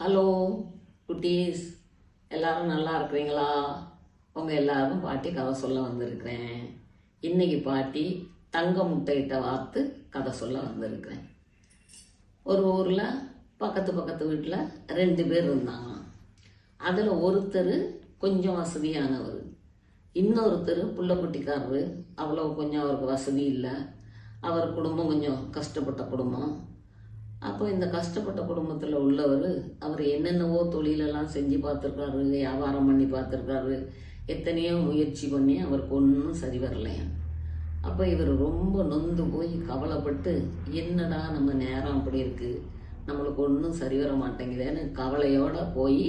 Hello குட்டீஸ். எல்லாரும் நல்லா இருக்கிறீங்களா? உங்கள் எல்லாரும் பாட்டி கதை சொல்ல வந்திருக்கிறேன். இன்னைக்கு பாட்டி தங்க முட்டையிட்ட வார்த்து கதை சொல்ல வந்திருக்கிறேன். ஒரு ஊரில் பக்கத்து பக்கத்து வீட்டில் ரெண்டு பேர் இருந்தாங்க. அதில் ஒருத்தர் கொஞ்சம் வசதியானவர். இன்னொருத்தர் புள்ளக்குட்டிக்காரரு. அவ்வளோ கொஞ்சம் அவருக்கு வசதி இல்லை. அவர் குடும்பம் கொஞ்சம் கஷ்டப்பட்ட குடும்பம். அப்போ இந்த கஷ்டப்பட்ட குடும்பத்தில் உள்ளவர் அவர் என்னென்னவோ தொழிலெல்லாம் செஞ்சு பார்த்துருக்காரு வியாபாரம் பண்ணி பார்த்துருக்காரு எத்தனையோ முயற்சி பண்ணி அவருக்கு ஒன்றும் சரி வரலையா? அப்போ இவர் ரொம்ப நொந்து போய் கவலைப்பட்டு என்னடா நம்ம நேரம் அப்படி இருக்குது நம்மளுக்கு ஒன்றும் சரி வர மாட்டேங்குதேன்னு கவலையோடு போய்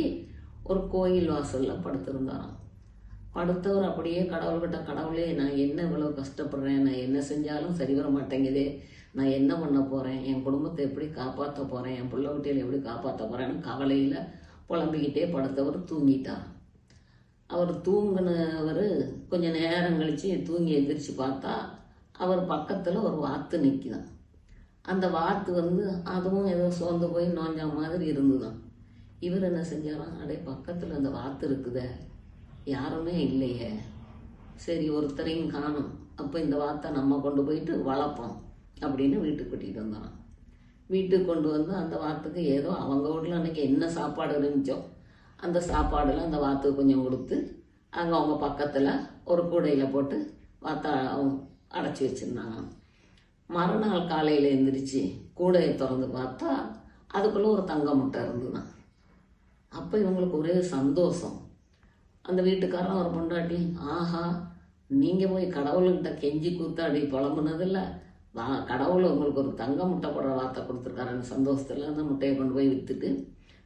ஒரு கோயில் வாசலில் படுத்திருந்தாராம் படுத்தவர் அப்படியே கடவுள்கிட்ட கடவுளே நான் என்ன இவ்வளோ கஷ்டப்படுறேன்? நான் என்ன செஞ்சாலும் சரி வர மாட்டேங்குதே. நான் என்ன பண்ண போகிறேன் என் குடும்பத்தை எப்படி காப்பாற்ற போகிறேன் என் பிள்ளை குட்டிகளை எப்படி காப்பாற்ற போகிறேன்னு கவலையில் புலம்பிக்கிட்டே படுத்தவர் தூங்கிட்டார் அவர் தூங்கினவர் கொஞ்சம் நேரம் கழித்து தூங்கி எந்திரிச்சு பார்த்தா அவர் பக்கத்தில் ஒரு வாத்து நிற்கிதான் அந்த வாத்து வந்து அதுவும் ஏதோ சோர்ந்து போய் நோஞ்ச மாதிரி இருந்துதான் இவர் என்ன செஞ்சாராம் அடே பக்கத்தில் அந்த வாத்து இருக்குதே. யாருமே இல்லையே. சரி ஒருத்தரையும் காணும். அப்போ இந்த வாத்தை நம்ம கொண்டு போயிட்டு வளர்ப்போம். அப்படின்னு வீட்டுக்கு கூட்டிகிட்டு வந்தான் வீட்டுக்கு கொண்டு வந்து அந்த வாத்துக்கு ஏதோ அவங்க வீட்டில் அன்னைக்கு என்ன சாப்பாடு இருந்துச்சோ அந்த சாப்பாடெல்லாம் அந்த வாத்துக்கு கொஞ்சம் கொடுத்து அங்கே அவங்க பக்கத்தில் ஒரு கூடையில் போட்டு வாத்தா அடைச்சி வச்சுருந்தாங்க. மறுநாள் காலையில் எழுந்திரிச்சு கூடையை திறந்து பார்த்தா அதுக்குள்ளே ஒரு தங்க முட்டை இருந்துதான் அப்போ இவங்களுக்கு ஒரே சந்தோஷம். அந்த வீட்டுக்காரன் ஒரு பொண்டாட்டி ஆஹா நீங்கள் போய் கடவுள்கிட்ட கெஞ்சி கூத்தாடி புலம்புனதில்லை. வா கடவுள் உங்களுக்கு ஒரு தங்க முட்டை போடுற வார்த்தை கொடுத்துருக்காருன்னு சந்தோஷத்தில் அந்த முட்டையை கொண்டு போய் விற்றுட்டு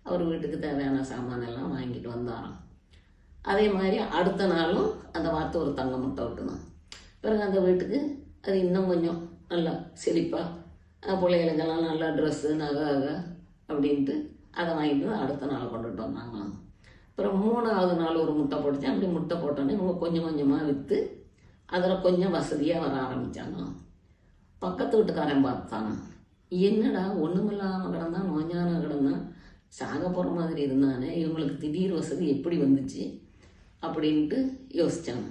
அவர் வீட்டுக்கு தேவையான சாமானெல்லாம் வாங்கிட்டு வந்தாராம். அதே மாதிரி அடுத்த நாளும் அந்த வார்த்தை ஒரு தங்க முட்டை விட்டுதான் பிறகு அந்த வீட்டுக்கு அது இன்னும் கொஞ்சம் நல்லா செழிப்பாக பிள்ளைகளுக்கெல்லாம் நல்லா ட்ரெஸ்ஸு நகை நகை அப்படின்ட்டு அதை வாங்கிட்டு வந்து அடுத்த நாள் கொண்டுட்டு வந்தாங்களாம். அப்புறம் மூணாவது நாள் ஒரு முட்டை போட்டுச்சு. அப்படி முட்டை போட்டோன்னே இவங்க கொஞ்சம் கொஞ்சமாக விற்று அதில் கொஞ்சம் வசதியாக வர ஆரம்பித்தாங்களாம் பக்கத்து வீட்டுக்காரன் பார்த்தான். என்னடா ஒன்றுமில்லாமல் கிடந்தான் நோஞ்சான கிடந்தான் சாக போகிற மாதிரி இருந்தானே இவங்களுக்கு திடீர் வசதி எப்படி வந்துச்சு அப்படின்ட்டு யோசித்தான்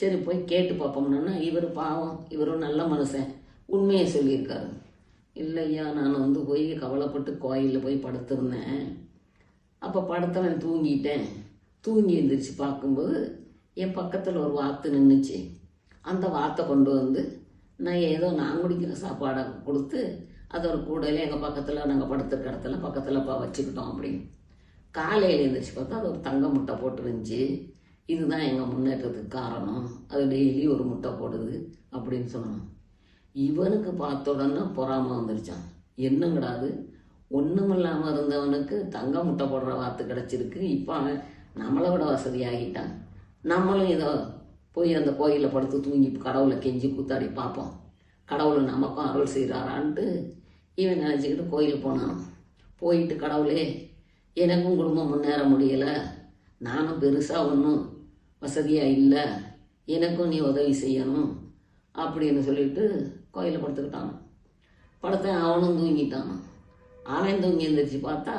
சரி போய் கேட்டு பார்ப்போம்னா இவர் பாவம் இவரும் நல்ல மனுஷன் உண்மையை சொல்லியிருக்காரு. இல்லையா நான் வந்து போய் கவலைப்பட்டு கோயிலில் போய் படுத்திருந்தேன். அப்போ படுத்தவன் தூங்கிட்டேன். தூங்கி எழுந்திரிச்சு பார்க்கும்போது என் பக்கத்தில் ஒரு வாத்து நின்றுச்சு அந்த வாத்தை கொண்டு வந்து நான் ஏதோ நான் குடிக்கிற சாப்பாடை கொடுத்து அது ஒரு கூடையில் எங்கள் பக்கத்தில் நாங்கள் படுத்துருக்க இடத்துல பக்கத்தில் பா வச்சுக்கிட்டோம் அப்படின்னு. காலையில் எழுந்திரிச்சு பார்த்தா அது ஒரு தங்க முட்டை போட்டுருந்துச்சு இதுதான் எங்கள் முன்னேற்றத்துக்கு காரணம். அது டெய்லி ஒரு முட்டை போடுது அப்படின்னு சொன்னான் இவனுக்கு பார்த்த உடனே பொறாமல் வந்துருச்சான் என்னங்கடாது ஒன்றுமில்லாமல் இருந்தவனுக்கு தங்க முட்டை போடுற வாத்து கிடச்சிருக்கு. இப்போ அவன் நம்மளை விட வசதி ஆகிட்டான் நம்மளும் இதை போய் அந்த கோயிலில் படுத்து தூங்கி கடவுளை கெஞ்சி கூத்தாடி பார்ப்போம். கடவுளை நமக்கும் அருள் செய்கிறாரான்ட்டு இவன் நினச்சிக்கிட்டு கோயில் போனான். போயிட்டு கடவுளே எனக்கும் குடும்பம் முன்னேற முடியலை. நானும் பெருசாக ஒன்றும் வசதியாக இல்லை. எனக்கும் நீ உதவி செய்யணும் அப்படின்னு சொல்லிட்டு கோயிலில் படுத்துக்கிட்டான். படுத்தேன் அவனும் தூங்கிட்டான். அவன் தூங்கி எழுந்திரிச்சு பார்த்தா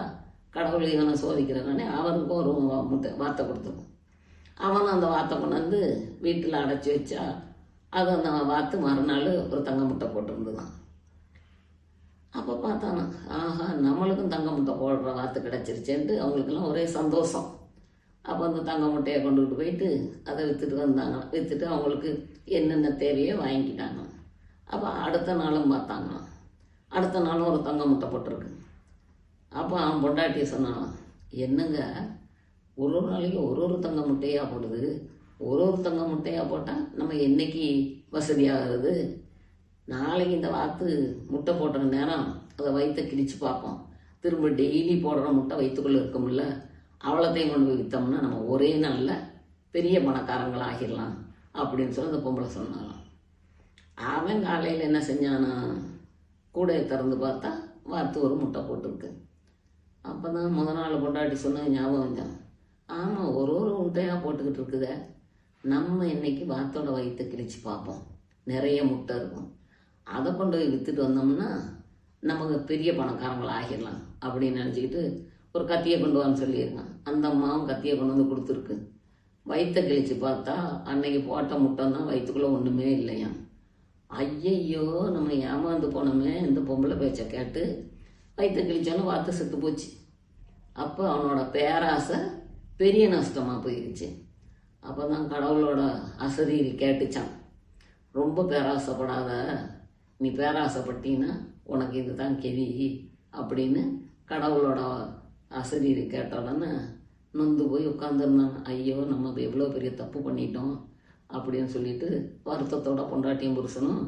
கடவுள் இவனை சோதிக்கிறவனே அவனுக்கும் ஒரு முட்டை வார்த்தை கொடுத்துரும் அவனும் அந்த வார்த்தை கொண்டாந்து வீட்டில் அடைச்சி வச்சா அது அந்த வாத்து மறுநாள் ஒரு தங்க முட்டை போட்டிருந்துதான் அப்போ பார்த்தானா ஆஹா நம்மளுக்கும் தங்க முட்டை போடுற வாத்து கிடச்சிருச்சேன்ட்டு அவங்களுக்கெல்லாம் ஒரே சந்தோஷம். அப்போ அந்த தங்க முட்டையை கொண்டுகிட்டு போயிட்டு அதை விற்றுட்டு வந்தாங்க. விற்றுட்டு அவங்களுக்கு என்னென்ன தேவையோ வாங்கிக்கிட்டாங்க. அப்போ அடுத்த நாளும் பார்த்தாங்க அடுத்த நாளும் ஒரு தங்க முட்டை போட்டிருக்கு. அப்போ அவன் பொண்டாட்டியை சொன்னான் என்னங்க ஒரு ஒரு நாளைக்கு ஒரு ஒரு தங்க முட்டையாக போடுது. ஒரு ஒரு தங்க முட்டையாக போட்டால் நம்ம என்னைக்கு வசதியாகிறது நாளைக்கு இந்த வாத்து முட்டை போடுற நேரம் அதை வயிற்ற கிழிச்சு பார்ப்போம். திரும்ப டெய்லி போடுற முட்டை வயிற்றுக்குள்ளே இருக்கும்ல. அவ்வளோத்தையும் கொண்டு போய் விற்றோம்னா நம்ம ஒரே நாளில் பெரிய பணக்காரங்கள் ஆகிடலாம் அப்படின்னு சொல்லி அந்த பொம்பளை சொன்னாலும் அவன் காலையில் என்ன செஞ்சானா? கூடையை திறந்து பார்த்தா வாத்து ஒரு முட்டை போட்டிருக்கு. அப்போ தான் முத நாள் கொண்டாட்டி சொன்னது ஞாபகம் வந்தான் ஆமாம் ஒரு ஒரு முட்டையாக போட்டுக்கிட்டு இருக்குதே. நம்ம இன்னைக்கு வாத்தோட வயிற்று கிழிச்சு பார்ப்போம். நிறைய முட்டை இருக்கும். அதை கொண்டு போய் விற்றுட்டு வந்தோம்னா நமக்கு பெரிய பணக்காரங்கள் ஆகிடலாம் அப்படின்னு நினச்சிக்கிட்டு ஒரு கத்தியை கொண்டு வான்னு சொல்லியிருக்கான் அந்த அம்மாவும் கத்தியை கொண்டு வந்து கொடுத்துருக்கு. வயிற்ற கிழிச்சு பார்த்தா அன்னைக்கு போட்ட முட்டை தான் வயிற்றுக்குள்ளே ஒன்றுமே இல்லையா? ஐயையோ நம்ம ஏமாந்து போனோமே இந்த பொம்பளை பேச்சை கேட்டு வயிற்ற கிழிச்சோன்னு வாத்து செத்து போச்சு. அப்போ அவனோட பேராசை பெரிய நஷ்டமாக போயிடுச்சு அப்போ தான் கடவுளோட அசதியில் கேட்டுச்சான். ரொம்ப பேராசைப்படாத நீ பேராசைப்பட்டீன்னா உனக்கு இதுதான் கெவி அப்படின்னு கடவுளோட அசதியில் கேட்ட உடனே நொந்து போய் உட்காந்துருந்தான் ஐயோ நம்ம எவ்வளோ பெரிய தப்பு பண்ணிட்டோம் அப்படின்னு சொல்லிட்டு வருத்தத்தோட பொண்டாட்டியும் புருஷனும்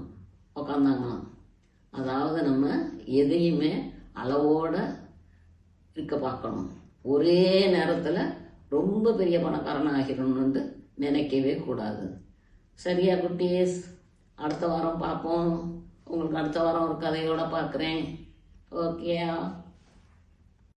உக்காந்தாங்களாம் அதாவது நம்ம எதையுமே அளவோட இருக்க பார்க்கணும். ஒரே நேரத்தில் ரொம்ப பெரிய பணக்காரனாக ஆகிடணும்னு நினைக்கவே கூடாது. சரியா குட்டீஸ்? அடுத்த வாரம் பார்ப்போம். உங்களுக்கு அடுத்த வாரம் ஒரு கதையோடு பார்க்குறேன். ஓகேயா?